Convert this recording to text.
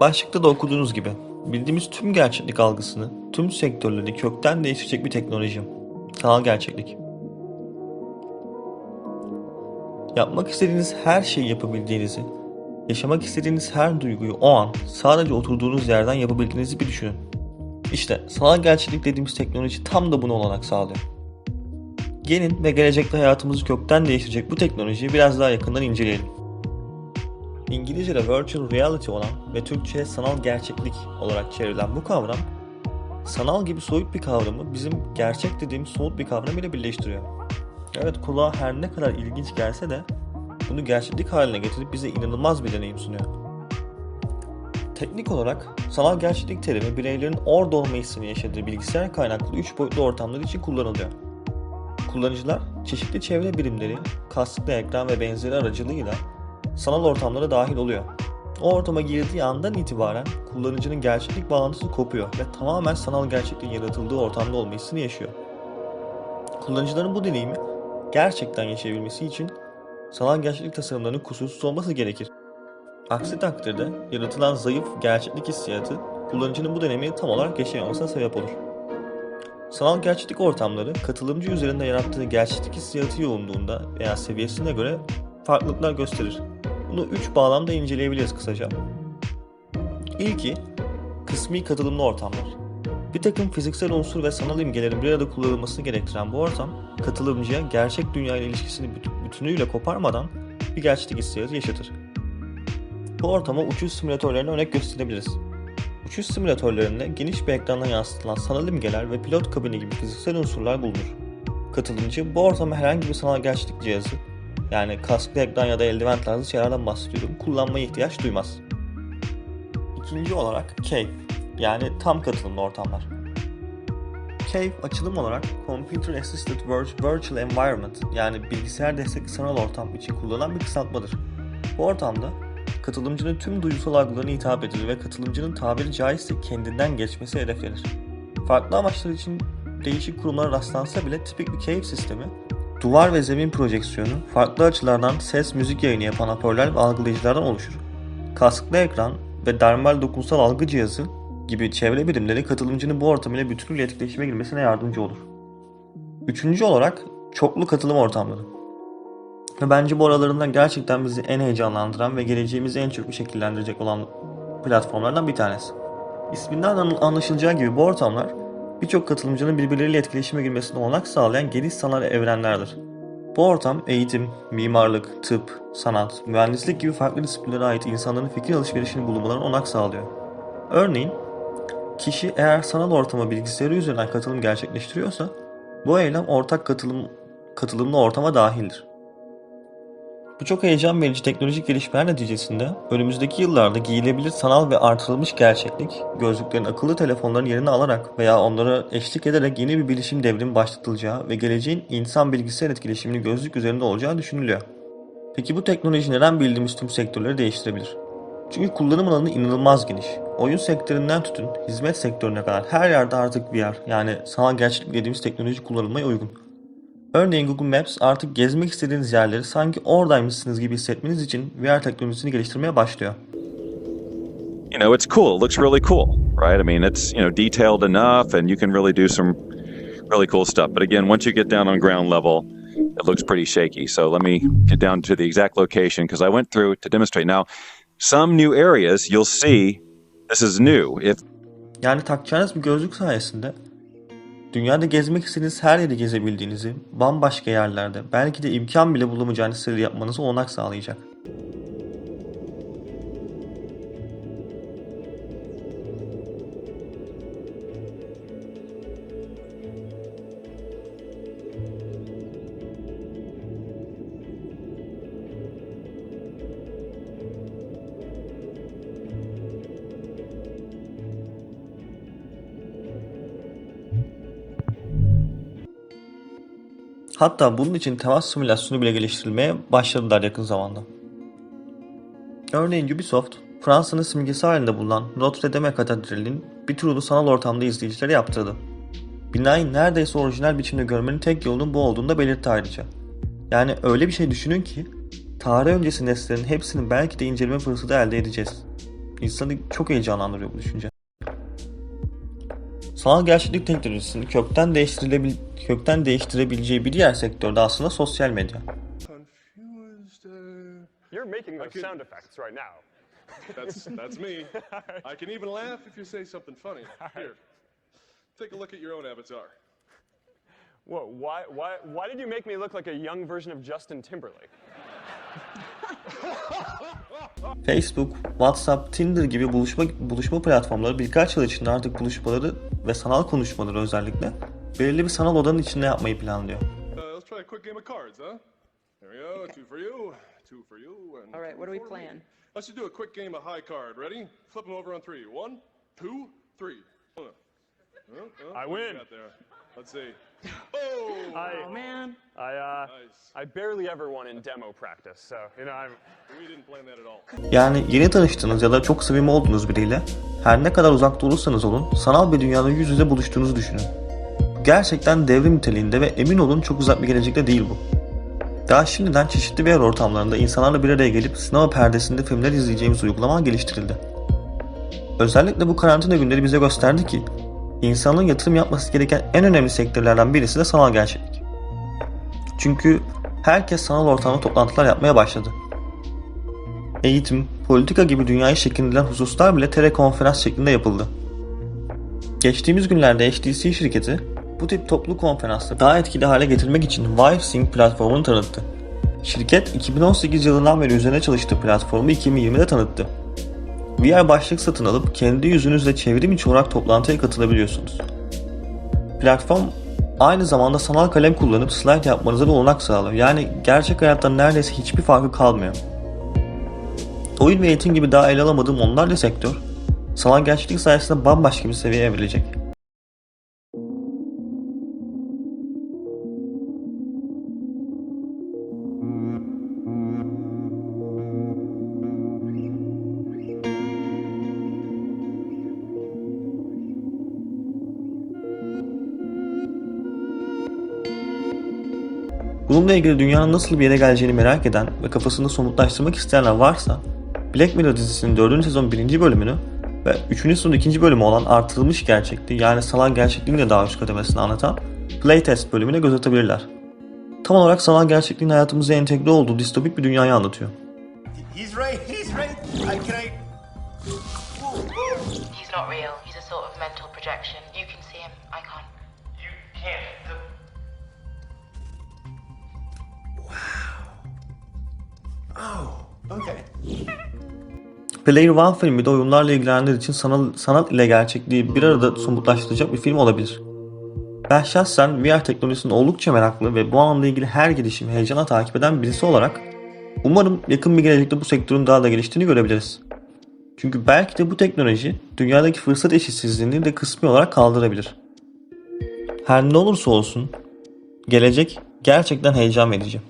Başlıkta da okuduğunuz gibi bildiğimiz tüm gerçeklik algısını, tüm sektörleri kökten değiştirecek bir teknoloji. Sanal gerçeklik. Yapmak istediğiniz her şeyi yapabildiğinizi, yaşamak istediğiniz her duyguyu o an sadece oturduğunuz yerden yapabildiğinizi bir düşünün. İşte sanal gerçeklik dediğimiz teknoloji tam da buna olanak sağlıyor. Gelin ve gelecekte hayatımızı kökten değiştirecek bu teknolojiyi biraz daha yakından inceleyelim. İngilizce'de virtual reality olan ve Türkçe'ye sanal gerçeklik olarak çevrilen bu kavram, sanal gibi soyut bir kavramı bizim gerçek dediğimiz somut bir kavram ile birleştiriyor. Evet kulağa her ne kadar ilginç gelse de bunu gerçeklik haline getirip bize inanılmaz bir deneyim sunuyor. Teknik olarak sanal gerçeklik terimi bireylerin orada olma hissini yaşadığı bilgisayar kaynaklı 3 boyutlu ortamlar için kullanılıyor. Kullanıcılar çeşitli çevre birimleri, kastıklı ekran ve benzeri aracılığıyla sanal ortamlara dahil oluyor. O ortama girdiği andan itibaren kullanıcının gerçeklik bağlantısı kopuyor ve tamamen sanal gerçekliğin yaratıldığı ortamda olma hissini yaşıyor. Kullanıcıların bu deneyimi gerçekten yaşayabilmesi için sanal gerçeklik tasarımlarının kusursuz olması gerekir. Aksi takdirde yaratılan zayıf gerçeklik hissiyatı kullanıcının bu deneyimi tam olarak yaşayamamasına sebep olur. Sanal gerçeklik ortamları katılımcı üzerinde yarattığı gerçeklik hissiyatı yoğunluğunda veya seviyesine göre farklılıklar gösterir. Bunu üç bağlamda inceleyebiliriz kısaca. İlki, kısmi katılımlı ortamlar. Bir takım fiziksel unsur ve sanal imgelerin bir arada kullanılmasını gerektiren bu ortam, katılımcıya gerçek dünya ile ilişkisini bütünüyle koparmadan bir gerçeklik hissiyatı yaşatır. Bu ortama uçuş simülatörlerine örnek gösterebiliriz. Uçuş simülatörlerinde geniş bir ekrandan yansıtılan sanal imgeler ve pilot kabini gibi fiziksel unsurlar bulunur. Katılımcı bu ortama herhangi bir sanal gerçeklik cihazı, yani kasklı ekran ya da eldiven tarzı şeylerden bahsediyorum, kullanmaya ihtiyaç duymaz. İkinci olarak CAVE, yani tam katılımlı ortamlar. CAVE açılım olarak Computer Assisted Virtual Environment yani bilgisayar destekli sanal ortam için kullanılan bir kısaltmadır. Bu ortamda katılımcının tüm duygusal algılarına hitap edilir ve katılımcının tabiri caizse kendinden geçmesi hedeflenir. Farklı amaçlar için değişik kurumlara rastlansa bile tipik bir cave sistemi, duvar ve zemin projeksiyonu, farklı açılardan ses müzik yayını yapan hoparlör ve algılayıcılardan oluşur. Kasklı ekran ve dermal dokunsal algı cihazı gibi çevre birimleri katılımcının bu ortam ile bütünüyle etkileşime girmesine yardımcı olur. Üçüncü olarak çoklu katılım ortamları. Ve bence bu aralarından gerçekten bizi en heyecanlandıran ve geleceğimizi en çok şekillendirecek olan platformlardan bir tanesi. İsminden anlaşılacağı gibi bu ortamlar birçok katılımcının birbirleriyle etkileşime girmesine olanak sağlayan geniş sanal evrenlerdir. Bu ortam eğitim, mimarlık, tıp, sanat, mühendislik gibi farklı disiplinlere ait insanların fikir alışverişini bulunmalarına olanak sağlıyor. Örneğin, kişi eğer sanal ortama bilgisayarı üzerinden katılım gerçekleştiriyorsa, bu eylem ortak katılım katılımlı ortama dahildir. Bu çok heyecan verici teknolojik gelişmeler neticesinde önümüzdeki yıllarda giyilebilir sanal ve artırılmış gerçeklik, gözlüklerin akıllı telefonların yerini alarak veya onlara eşlik ederek yeni bir bilişim devrimi başlatılacağı ve geleceğin insan bilgisayar etkileşiminin gözlük üzerinde olacağı düşünülüyor. Peki bu teknoloji neden bildiğimiz tüm sektörleri değiştirebilir? Çünkü kullanım alanı inanılmaz geniş. Oyun sektöründen tutun, hizmet sektörüne kadar her yerde artık VR yani sanal gerçeklik dediğimiz teknoloji kullanılmaya uygun. Örneğin Google Maps artık gezmek istediğiniz yerleri sanki oradaymışsınız gibi hissetmeniz için VR teknolojisini geliştirmeye başlıyor. You know, it's cool. It looks really cool, right? I mean, it's, you know, detailed enough and you can really do some really cool stuff. But again, once you get down on ground level, it looks pretty shaky. So let me get down to the exact location because I went through to demonstrate. Now, some new areas you'll see this is new. If Yani takacağınız bir gözlük sayesinde Dünyada gezmek istediğiniz her yeri gezebildiğinizi, bambaşka yerlerde, belki de imkan bile bulamayacağınız seri yapmanızı olanak sağlayacak. Hatta bunun için temas simülasyonu bile geliştirilmeye başladılar yakın zamanda. Örneğin Ubisoft, Fransa'nın simgesi halinde bulunan Notre Dame Katedrali'nin bir turunu sanal ortamda izleyicilere yaptırdı. Binayı neredeyse orijinal biçimde görmenin tek yolunun bu olduğunu da belirtti ayrıca. Yani öyle bir şey düşünün ki, tarih öncesi nesnelerin hepsinin belki de inceleme fırsatı elde edeceğiz. İnsanı çok heyecanlandırıyor bu düşünce. Sanal gerçeklik teknolojisini kökten değiştirilebil kökten değiştirebileceği bir diğer sektör de aslında sosyal medya. You're making those could- sound effects right now. that's that's me. I can even laugh if you say something funny. Here, take a look at your own avatar. Whoa, why, why, why did you make me look like a young version of Justin Timberlake? Facebook, WhatsApp, Tinder gibi buluşma buluşma platformları birkaç yıl içinde artık buluşmaları ve sanal konuşmaları özellikle belirli bir sanal odanın içinde yapmayı planlıyor. I win. Let's see. Oh, Oh man. I, uh, nice. I barely ever won in demo practice, so, you know, I'm, We didn't plan that at all. Yani yeni tanıştığınız ya da çok samimi olduğunuz biriyle her ne kadar uzakta olursanız olun sanal bir dünyada yüz yüze buluştuğunuzu düşünün. Gerçekten devrim niteliğinde ve emin olun çok uzak bir gelecekte değil bu. Daha şimdiden çeşitli VR ortamlarında insanlarla bir araya gelip sinema perdesinde filmler izleyeceğimiz uygulama geliştirildi. Özellikle bu karantina günleri bize gösterdi ki insanlığın yatırım yapması gereken en önemli sektörlerden birisi de sanal gerçeklik. Çünkü herkes sanal ortamda toplantılar yapmaya başladı. Eğitim, politika gibi dünyayı şekillendiren hususlar bile telekonferans şeklinde yapıldı. Geçtiğimiz günlerde HTC şirketi bu tip toplu konferansları daha etkili hale getirmek için ViveSync platformunu tanıttı. Şirket 2018 yılından beri üzerine çalıştığı platformu 2020'de tanıttı. VR başlık satın alıp kendi yüzünüzle çevrim içi olarak toplantıya katılabiliyorsunuz. Platform aynı zamanda sanal kalem kullanıp slide yapmanıza da olanak sağlıyor. Yani gerçek hayattan neredeyse hiçbir farkı kalmıyor. Oyun ve eğitim gibi daha ele alamadığım onlarca sektör, sanal gerçeklik sayesinde bambaşka bir seviyeye evrilecek. Bununla ilgili dünyanın nasıl bir yere geleceğini merak eden ve kafasında somutlaştırmak isteyenler varsa Black Mirror dizisinin 4. sezon 1. bölümünü ve 3. sezon 2. bölümü olan artırılmış gerçekliği yani sanal gerçekliğin de daha üst kademesini anlatan Playtest bölümüne göz atabilirler. Tam olarak sanal gerçekliğin hayatımıza entegre olduğu distopik bir dünyayı anlatıyor. He's right. He's right. I can I. He's not real. He's a sort of mental projection. You can see him. I can't. You can't. The... Okay. Player One filmi de oyunlarla ilgilenenler için sanal, sanat ile gerçekliği bir arada somutlaştıracak bir film olabilir. Ben şahsen VR teknolojisinin oldukça meraklı ve bu anlamda ilgili her gelişimi heyecana takip eden birisi olarak umarım yakın bir gelecekte bu sektörün daha da geliştiğini görebiliriz. Çünkü belki de bu teknoloji dünyadaki fırsat eşitsizliğini de kısmi olarak kaldırabilir. Her ne olursa olsun gelecek gerçekten heyecan verici.